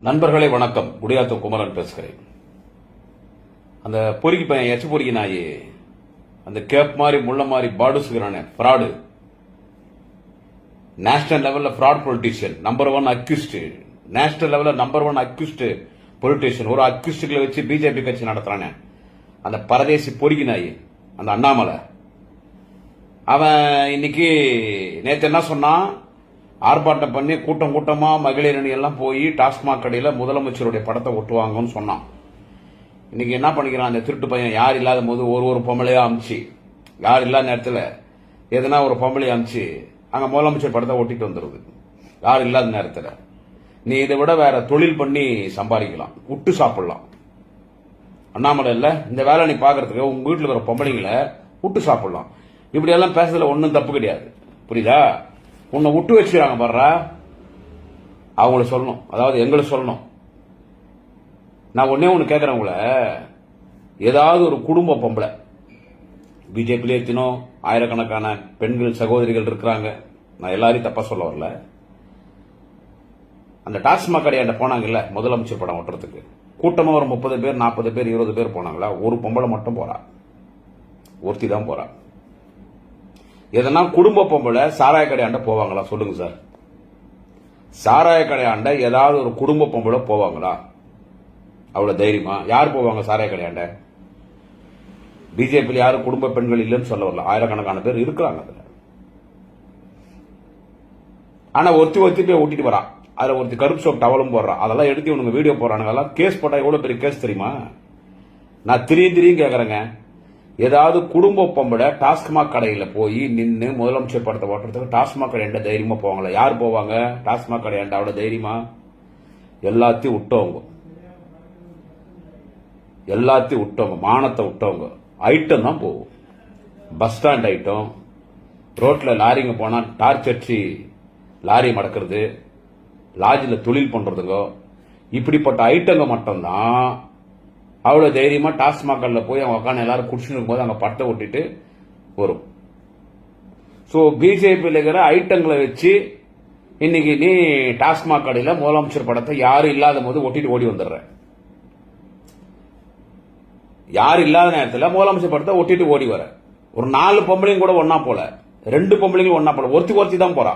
நண்பர்களே வணக்கம். குடியாத்தம் குமரன் பேசுகிறேன். அந்த பொறுக்கி பையன் எச்ச பொறுக்கி நாயி அந்த கேப் மாதிரி முள்ள மாதிரி பாடுசுகிறானே ஃப்ராடு. நேஷனல் லெவலில் fraud politician number one accused national லெவலில் நம்பர் ஒன் அக்யூஸ்டு பொலிட்டீஷியன். ஒரு அக்யூஸ்டுகளை வச்சு பிஜேபி கட்சி நடத்துறானே. அந்த பரதேசி பொறுக்கி நாய் அந்த அண்ணாமலை. அவன் இன்னைக்கு நேற்று என்ன சொன்னான்? ஆர்ப்பாட்டம் பண்ணி கூட்டம் கூட்டமாக மகளிர் அணி எல்லாம் போய் டாஸ்மாக் கடையில் முதலமைச்சருடைய படத்தை ஒட்டுவாங்கன்னு சொன்னான். இன்னைக்கு என்ன பண்ணிக்கிறான் அந்த திருட்டு பையன்? யார் இல்லாத போது ஒரு ஒரு பொம்பளையாக அமிச்சு. யார் இல்லாத நேரத்தில் எதனா ஒரு பொம்பளை அமிச்சு அங்கே முதலமைச்சர் படத்தை ஒட்டிட்டு வந்துடுது யார் இல்லாத நேரத்தில். நீ இதை விட வேற தொழில் பண்ணி சம்பாதிக்கலாம். விட்டு சாப்பிடலாம். அண்ணாமலை இல்லை இந்த வேலை நீ பார்க்கறதுக்கு உங்கள் வீட்டில் இருக்கிற பொம்பளைங்களை விட்டு சாப்பிடலாம். இப்படியெல்லாம் பேசுறதுல ஒன்றும் தப்பு கிடையாது. புரியுதா? உன்னை விட்டு வச்சுக்கிறாங்க பாடுறா அவங்கள சொல்லணும். அதாவது எங்களை சொல்லணும். நான் ஒன்னே ஒன்று கேட்குறேன் உங்களை. ஏதாவது ஒரு குடும்ப பொம்பளை. பிஜேபியிலே எத்தினோ ஆயிரக்கணக்கான பெண்கள் சகோதரிகள் இருக்கிறாங்க. நான் எல்லாரையும் தப்பாக சொல்ல வரல. அந்த டாஸ்மாக் கடையாண்ட போனாங்கல்ல முதலமைச்சர் படம் ஓட்டுறதுக்கு. கூட்டமாக ஒரு முப்பது பேர் நாற்பது பேர் இருபது பேர் போனாங்களா? ஒரு பொம்பளை மட்டும் போகிறா ஒருத்தி தான் போகிறா எதனா குடும்ப பொம்பளை சாராய கடையாண்ட போவாங்களா? சொல்லுங்க சார். சாராய கடையாண்ட ஏதாவது ஒரு குடும்ப பொம்பளை போவாங்களா? அவ்வளோ தைரியமா? யார் போவாங்க சாராய கடையாண்ட பிஜேபியில் யாரும் குடும்ப பெண்கள் இல்லைன்னு சொல்ல வரல. ஆயிரக்கணக்கான பேர் இருக்கிறாங்க அதில். ஆனால் ஒத்தி ஒத்தி போய் ஓட்டிட்டு வரான் அதில் ஒருத்தி கருப்பு சோப் டவலும் போடுறான் அதெல்லாம் எடுத்து இவனுங்க வீடியோ போடுறானுங்க. அதெல்லாம் கேஸ் போட்டால் எவ்வளோ பெரிய கேஸ் தெரியுமா? நான் திரியும் திரியும் கேட்குறேங்க ஏதாவது குடும்ப பொம்பளை டாஸ்மாக் கடையில் போய் நின்று முதலமைச்சர் படத்தை ஓட்டுறதுக்கு டாஸ்மாக் கடையாண்ட தைரியமாக போவாங்களா? யார் போவாங்க? டாஸ்மாக் கடையாண்ட அவ்வளோ தைரியமா? எல்லாத்தையும் விட்டவங்க. எல்லாத்தையும் விட்டவங்க. மானத்தை விட்டவங்க. ஐட்டம் தான் போகும். பஸ் ஸ்டாண்ட் ஐட்டம் ரோட்டில் லாரிங்க போனால் டார்ச் அடிச்சு லாரி மடக்கிறது. லாஜில் தொழில் பண்ணுறதுங்க இப்படிப்பட்ட ஐட்டங்க மட்டும்தான் அவ்வளோ தைரியமாக டாஸ்மாகல்ல போய் அவங்க உட்காந்து எல்லாரும் குடிச்சுட்டு இருக்கும்போது அங்கே பட்டை ஒட்டிட்டு வரும். ஸோ பிஜேபியில் இருக்கிற ஐட்டங்களை வச்சு இன்னைக்கு நீ டாஸ்மாக் கடையில் முதலமைச்சர் படத்தை யாரும் இல்லாத போது ஒட்டிட்டு ஓடி வந்துடுற. யார் இல்லாத நேரத்தில் முதலமைச்சர் படத்தை ஒட்டிட்டு ஓடி வர. ஒரு நாலு பொம்பளையும் கூட ஒன்னா போல. ரெண்டு பொம்பளைங்களும் ஒன்னா போல. ஒருத்தி ஒருத்தி தான் போறா.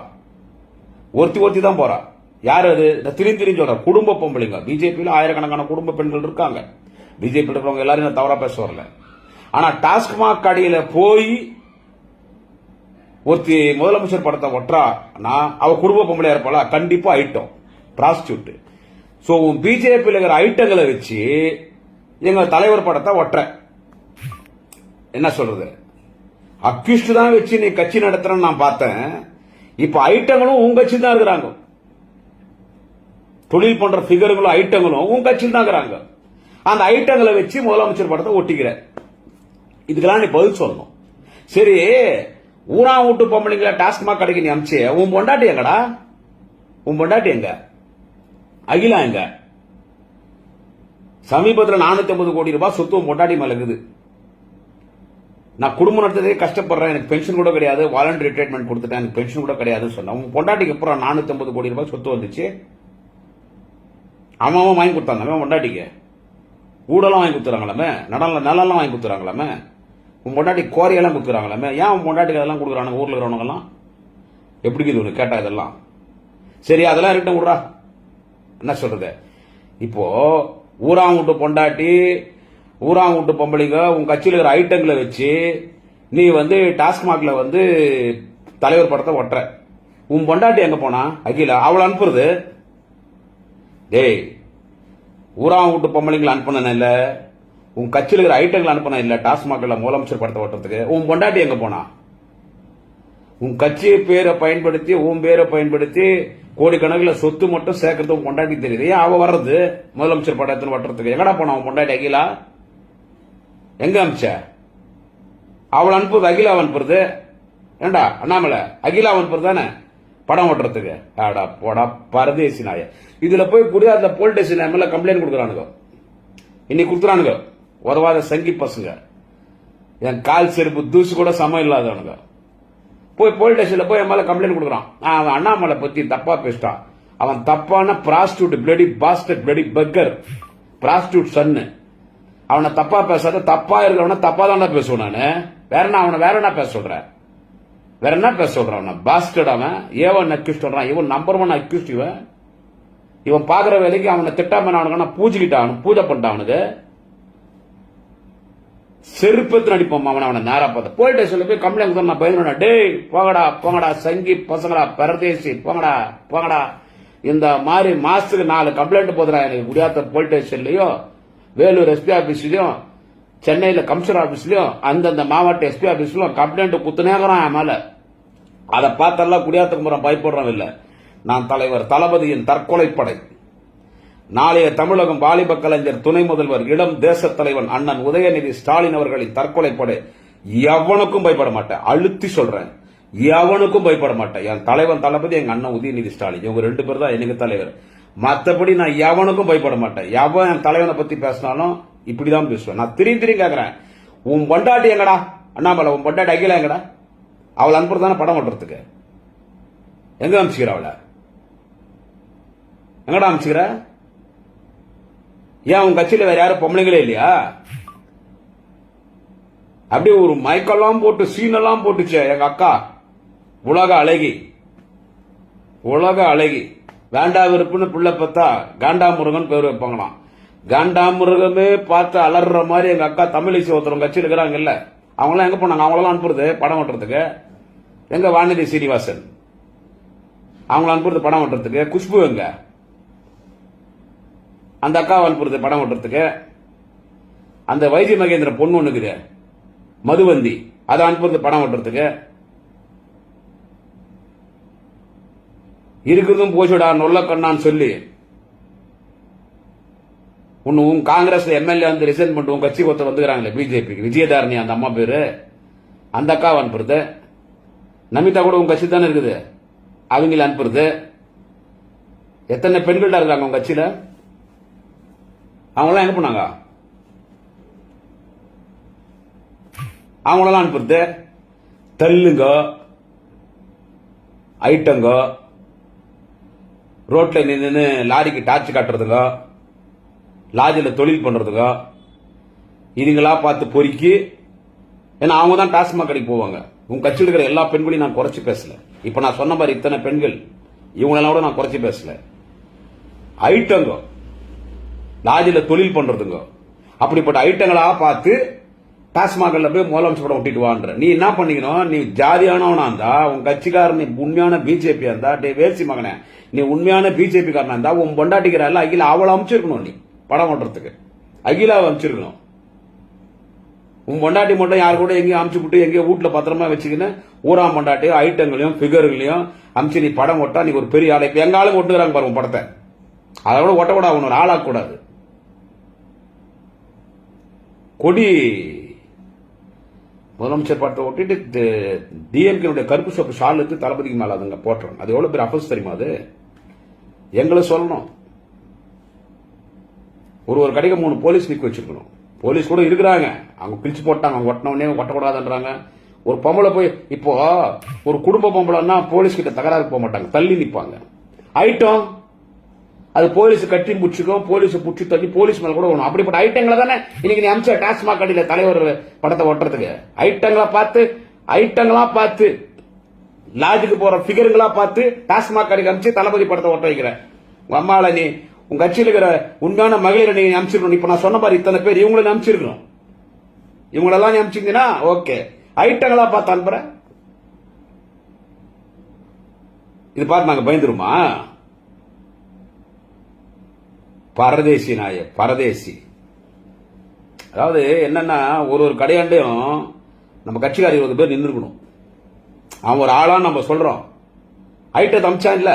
ஒருத்தி ஒருத்தி தான் போறா. யார் அது? இந்த திரிந்து திரிஞ்சு சொல்ற குடும்ப பொம்பளைங்க. பிஜேபியில் ஆயிரக்கணக்கான குடும்ப பெண்கள் இருக்காங்க. பிஜேபி இருக்கிறவங்க எல்லாரும் நான் தவறாக பேச வரல. ஆனால் டாஸ்மாக் கடையில் போய் ஒருத்தி முதலமைச்சர் படத்தை ஒட்டுறானா அவ குடும்ப பொம்பளையா இருப்பாளா? கண்டிப்பா ஐட்டம். பிராஸ்டியூட் ஸோ உன் பிஜேபியில் இருக்கிற ஐட்டங்களை வச்சு எங்க தலைவர் படத்தை ஒட்டுற. என்ன சொல்றது? அக்யூஸ்ட் தான் வச்சு நீ கட்சி நடத்துறன்னு நான் பார்த்தேன். இப்ப ஐட்டங்களும் உன் கட்சி தான் இருக்கிறாங்க. தொழில் பண்ற பிகர்களும் ஐட்டங்களும் உன் கட்சியில் தான் இருக்கிறாங்க. அந்த ஐட்டங்களை வச்சு முதலமைச்சர் படத்தை ஒட்டிக்கிறார். இதுக்கெல்லாம் நீ பதில் சொல்லணும். சரி ஊரா வீட்டு பொம்பளைங்கள டாஸ்மாக் கடைக்கு நீ அமிச்சு உன் பொண்டாட்டி எங்கடா? உன் பொண்டாட்டி எங்க? அகிலா எங்க? சமீபத்தில் நானூத்தி ஐம்பது கோடி ரூபாய் சொத்து உன் பொண்டாட்டி மேல இருக்குது. நான் குடும்பம் நடத்ததே கஷ்டப்படுறேன். எனக்கு பென்ஷன் கூட கிடையாது. வாலண்டரி ரிட்டைர்மெண்ட் கொடுத்துட்டேன். எனக்கு பென்ஷன் கூட கிடையாதுன்னு சொன்னேன். உன் பொண்டாட்டிக்கு அப்புறம் நானூத்தி ஐம்பது கோடி ரூபாய் சொத்து வந்துச்சு? அவன் அவன் வாங்கி கொடுத்தாங்க. அவன் பொண்டாட்டிக்கு. ஊடெல்லாம் வாங்கி கொடுத்துறாங்களாமே நடன நிலம்லாம் வாங்கி கொடுத்துறாங்களாமே உன் பொண்டாட்டி கோரியெல்லாம் கொடுக்குறாங்களாமே ஏன் உன் பொண்டாட்டிக்கு அதெல்லாம் கொடுக்குறானுங்க? ஊரில் இருக்கிறவங்கலாம் எப்படி இது ஒன்று கேட்டா இதெல்லாம். சரி அதெல்லாம் இருக்கட்டும் விட்றா. என்ன சொல்றது? இப்போ ஊராங்குட்டு பொண்டாட்டி ஊராங்குட்டு பொம்பளைங்க உன் கட்சியில் இருக்கிற ஐட்டங்களை வச்சு நீ வந்து டாஸ்மாக்ல வந்து தலைவர் படத்தை ஒட்டுற. உன் பொண்டாட்டி எங்க போனா? அகிலா அவளை அனுப்புறது. டேய் ஊராம் வீட்டு பொம்பளைங்களை அனுப்பினேன் இல்லை. உன் கட்சியில் இருக்கிற ஐட்டங்களை அனுப்பின இல்லை டாஸ்மாகில் முதலமைச்சர் படத்தை ஓட்டுறதுக்கு. உன் பொண்டாட்டி எங்கே போனா? உன் கட்சி பேரை பயன்படுத்தி உன் பேரை பயன்படுத்தி கோடிக்கணக்கில் சொத்து மட்டும் சேர்க்கறது உன் பொண்டாட்டி தெரியுது. ஏன் அவள் வர்றது முதலமைச்சர் படத்தில் ஓட்டுறதுக்கு? எங்கடா போனா உன் பொண்டாட்டி அகிலா? எங்க அமிச்ச அவள் அனுப்புறது அகிலா அனுப்புறது. ஏண்டா அண்ணாமலை அகிலா அனுப்புறது தானே? படம் ஓட்டுறதுக்கு. ஆடா போடா பரதேசி நாய. இதுல போய் குடியாத போலீஸ் ஸ்டேஷன் எம்எல்ஏ கம்ப்ளைண்ட் கொடுக்குறானுங்க. இன்னைக்கு கொடுக்குறானுங்க உறவாத சங்கி பசங்க. என் கால் செருப்பு தூசு கூட சமம் இல்லாதவனுங்க. போய் போலீஸ் ஸ்டேஷன்ல போய் என் மேல கம்ப்ளைண்ட் கொடுக்குறான். அவன் அண்ணாமலை பத்தி தப்பா பேசிட்டான். அவன் தப்பான prostitute bloody bastard bloody bugger prostitute சன்னு அவனை தப்பா பேசாத தப்பா இருக்கிறவன தப்பா தான் பேசுவேன் நான். வேற நான் அவனை வேற என்ன பேச சொல்றேன் வேற என்ன பேச சொல்றான் அவனை பாஸ்டர்ட் அவன் ஏவன் அக்யூஸ்ட் சொல்றான். இவன் நம்பர் ஒன் அக்யூஸ்ட் இவன். இவன் பாக்குற வேலைக்கு அவனை திட்டாம அவனுக்கு பூஜிக்கிட்டான் பூஜை பண்ணிட்டான் அவனுக்கு. செருப்பத்து நடிப்போம் அவனை அவனை நேரா பார்த்த. போலீஸ் ஸ்டேஷன்ல போய் கம்ப்ளைண்ட் கொடுத்தா நான் டேய் போங்கடா போங்கடா சங்கி பசங்கடா பரதேசி போங்கடா போங்கடா. இந்த மாதிரி மாசத்துக்கு நாலு கம்ப்ளைண்ட் போதுடா எனக்கு முடியாத போலீஸ் ஸ்டேஷன்லயும் வேலூர் எஸ்பி ஆபீஸ்லயும் சென்னையில் கமிஷனர் ஆஃபீஸ்லையும் அந்தந்த மாவட்ட எஸ்பி ஆஃபீஸ்லையும் கம்ப்ளைண்ட் குத்துனேங்கிறான் என் மேல. அதை பார்த்தெல்லாம் குடியாத்தம் முறை பயப்படுறோம் இல்லை. நான் தலைவர் தளபதியின் தற்கொலைப்படை நாளைய தமிழகம் வாலிப கலைஞர் துணை முதல்வர் இளம் தேச தலைவன் அண்ணன் உதயநிதி ஸ்டாலின் அவர்களின் தற்கொலைப்படை எவனுக்கும் பயப்பட மாட்டேன். அழுத்தி சொல்றேன். எவனுக்கும் பயப்பட மாட்டேன். என் தலைவன் தளபதி எங்க அண்ணன் உதயநிதி ஸ்டாலின். இவங்க ரெண்டு பேர் தான் எனக்கு தலைவர். மற்றபடி நான் எவனுக்கும் பயப்பட மாட்டேன். எவன் என் தலைவனை பத்தி பேசினாலும் இப்படிதான் பேசுவேன். நான் திரும்பி திரும்பி கேட்குறேன் உன் பொண்டாட்டி எங்கடா? அண்ணாமலை உன் பொண்டாட்டி அகில எங்கடா? அவளை அனுப்புறதானே படம் ஓட்டுறதுக்கு எங்க அனுப்பிச்சுக்கிற அவளை? எங்கடா அனுப்பிச்சுக்கிற? ஏன் உன் கட்சியில வேற யாரும் பொம்பளைங்களே இல்லையா? அப்படியே ஒரு மைக்கெல்லாம் போட்டு சீனெல்லாம் போட்டுச்சே எங்க அக்கா. உலக அழகி. உலக அழகி. வேண்டா விருப்புன்னு பிள்ளை பார்த்தா காண்டா முருகன் பேர் வைப்பாங்களாம். காண்டாமிருகமே பார்த்து அலறுற மாதிரி எங்கள் அக்கா தமிழிசை ஒருத்தரும் கட்சியில் இருக்கிறாங்கல்ல அவங்களாம் எங்கே போனாங்க? அவங்களாம் அனுப்புறது படம் ஓட்டுறதுக்கு. எங்கே வானதி சீனிவாசன்? அவங்கள அனுப்புறது படம் ஓட்டுறதுக்கு. குஷ்பு எங்க? அந்த அக்காவை அனுப்புறது படம் ஓட்டுறதுக்கு. அந்த வைத்திய மகேந்திர பொண்ணு ஒன்றுக்குது மதுவந்தி அதை அனுப்புறது படம் ஓட்டுறதுக்கு. இருக்கிறதும் போச்சுடா நொல்ல கண்ணான்னு சொல்லி உன் காங்கிரஸ் எம்எல்ஏ வந்து ரிசைன் பண்ணிட்டு உன் கட்சி ஒருத்தர் வந்துக்கிறாங்களே பிஜேபிக்கு விஜயதாரணி அந்த அம்மா பேரு. அந்த அக்காவை அனுப்புறது. நமிதா கூட உன் கட்சி தானே இருக்குது. அவங்கள அனுப்புறது. எத்தனை பெண்கள்டா இருக்காங்க உங்க கட்சியில? அவங்களாம் எங்க பண்ணாங்க அவங்களெல்லாம் அனுப்புறது. தள்ளுங்க. ஐட்டங்க. ரோட்ல நின்று லாரிக்கு டார்ச் காட்டுறதுங்க. லாஜில் தொழில் பண்ணுறதுக்கோ இதுங்களா பார்த்து பொறுக்கி ஏன்னா அவங்க தான் டாஸ்மாக் கடைக்கு போவாங்க. உங்கள் கட்சியில் இருக்கிற எல்லா பெண்களையும் நான் குறைச்சி பேசல. இப்போ நான் சொன்ன மாதிரி இத்தனை பெண்கள் இவங்களெல்லாம் கூட நான் குறைச்சி பேசல. ஐட்டங்க லாஜில் தொழில் பண்ணுறதுங்கோ அப்படிப்பட்ட ஐட்டங்களாக பார்த்து டாஸ்மாகல்ல போய் முதலமைச்சர் படம் ஒட்டிட்டு வான்ற. நீ என்ன பண்ணிக்கணும்? நீ ஜாதியானவனா இருந்தா உன் கட்சிக்காரன் நீ உண்மையான பிஜேபி இருந்தா டே வேசி மகனே நீ உண்மையான பிஜேபி காரனா இருந்தா உன் பொண்டாட்டிக்கிறாள் அகில அவளை அமைச்சிருக்கணும் நீ. படம் ஓட்டுறதுக்கு அகிலாவை அமைச்சிருக்கணும் உன் பொண்டாட்டி மட்டும் யாரு கூட எங்கேயும் அமுச்சு விட்டு எங்கேயோ வீட்டில் பத்திரமா வச்சுக்கின்னு ஊராம் பொண்டாட்டியும் ஐட்டங்களையும் ஃபிகர்களையும் அமுச்சு நீ படம் ஓட்டா நீ ஒரு பெரிய ஆளை இப்போ எங்காலும் ஒட்டுக்கிறாங்க பாருங்க படத்தை. அதை விட ஒட்டக்கூடாது ஒன்று ஆளாகக்கூடாது கொடி முதலமைச்சர் படத்தை ஒட்டிட்டு டிஎம்கேனுடைய கருப்பு சோப்பு ஷால் தளபதிக்கு மேலே அதுங்க போட்டுறோம் அது எவ்வளோ பெரிய அஃபஸ் தெரியுமா அது? எங்களை சொல்லணும். ஒரு ஒரு கடைக்கு மூணு போலீஸ் நிற்க வச்சிருக்கணும். போலீஸ் கூட இருக்கிறாங்க. அவங்க பிரிச்சு போட்டாங்க. அவங்க ஒட்டினவொடனே ஒட்டக்கூடாதுன்றாங்க. ஒரு பொம்பளை போய் இப்போ ஒரு குடும்ப பொம்பளைன்னா போலீஸ் கிட்ட தகராறு போக மாட்டாங்க. தள்ளி நிற்பாங்க ஐட்டம். அது போலீஸ் கட்டி முடிச்சுக்கும் போலீஸ் புடிச்சு தள்ளி போலீஸ் மேல கூட வரும் அப்படிப்பட்ட ஐட்டங்களை தானே இன்னைக்கு நீ அமிச்ச டாஸ்மாக் கடையில தலைவர் படத்தை ஒட்டுறதுக்கு. ஐட்டங்களா பார்த்து ஐட்டங்களா பார்த்து லாஜுக்கு போற ஃபிகருங்களா பார்த்து டாஸ்மாக் கடைக்கு அமிச்சு தளபதி படத்தை ஒட்ட வைக்கிற. உங்க அம்மால நீ உங்க கட்சியில் இருக்கிற உண்மையான மகளிரை நீங்க அமிச்சிருக்கணும் இப்ப நான் சொன்ன மாதிரி இத்தனை பேர் இவங்களை அனுப்பிச்சிருக்கணும் இவங்களெல்லாம் நீ அமிச்சிங்கன்னா ஓகே. ஐட்டங்களா பார்த்து அனுப்புற. இது பார்த்து நாங்க பயந்துருமா? பரதேசி நாய பரதேசி. அதாவது என்னன்னா ஒரு ஒரு கடையாண்டையும் நம்ம கட்சிக்கார இருபது பேர் நின்றுக்கணும் அவன் ஒரு ஆளான்னு நம்ம சொல்றோம். ஐட்டத்தை அமிச்சான் இல்லை.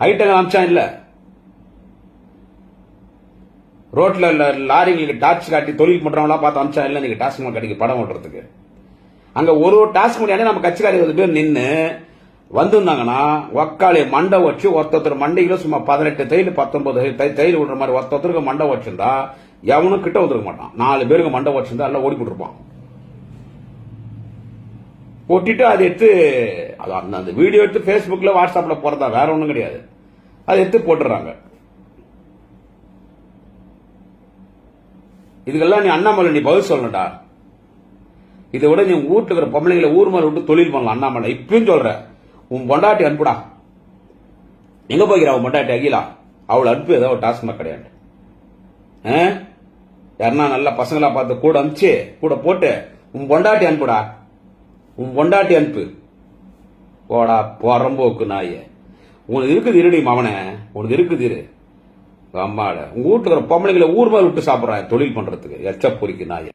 ஐட்டங்கள் அமிச்சான் இல்ல. ரோட்ல லாரிங்களுக்கு டார்ச் காட்டி தொழில் பண்றவங்களா பார்த்து அமிச்சா இல்ல நீங்க டாஸ்மாக் கடைக்கு படம் ஓட்டுறதுக்கு. அங்க ஒரு ஒரு டாஸ்க் முடியாது நம்ம கட்சிக்காரர் ஒரு பேர் நின்று வந்திருந்தாங்கன்னா ஒக்காளி மண்டை வச்சு ஒருத்தர் மண்டையில சும்மா பதினெட்டு தையல் பத்தொன்பது தை- தையல் விடுற மாதிரி ஒருத்தருக்கு மண்டை வச்சிருந்தா எவனும் கிட்ட வந்துருக்க மாட்டான். நாலு பேருக்கு மண்டை வச்சிருந்தா எல்லாம் ஓடி போட்டுருப்பான். கொட்டிட்டு அதை எடுத்து அது அந்த அந்த வீடியோ எடுத்து ஃபேஸ்புக்கில் வாட்ஸ்அப்பில் போகிறதா வேற ஒன்றும் கிடையாது. அதை எடுத்து போட்டுடுறாங்க. இதுக்கெல்லாம் நீ அண்ணாமலை நீ பதில் சொல்லணும்டா. இதை விட நீ உங்க வீட்டுல இருக்கிற பொம்பளைங்களை ஊர் மேல விட்டு தொழில் பண்ணலாம் அண்ணாமலை. இப்பயும் சொல்ற. உன் பொண்டாட்டி அனுப்புடா எங்க போகிறா உன் பொண்டாட்டி அகிலா? அவளை அனுப்பு ஏதோ ஒரு டாஸ்மாக் கிடையாது ஆ? யாருன்னா நல்லா பசங்களா பார்த்து கூட அனுப்பிச்சு கூட போட்டு உன் பொண்டாட்டி அனுப்புடா உன் பொண்டாட்டி அனுப்பு. போடா பொறம்போக்கு நாய. உனக்கு இருக்குது இருடி மவனே உனக்கு இருக்குது இரு. அம்மாட உங்க வீட்டுக்கிற பொம்பளைங்களை ஊர் மாதிரி விட்டு சாப்பிடுறான் தொழில் பண்றதுக்கு எச்ச பொறிக்கு நாயை.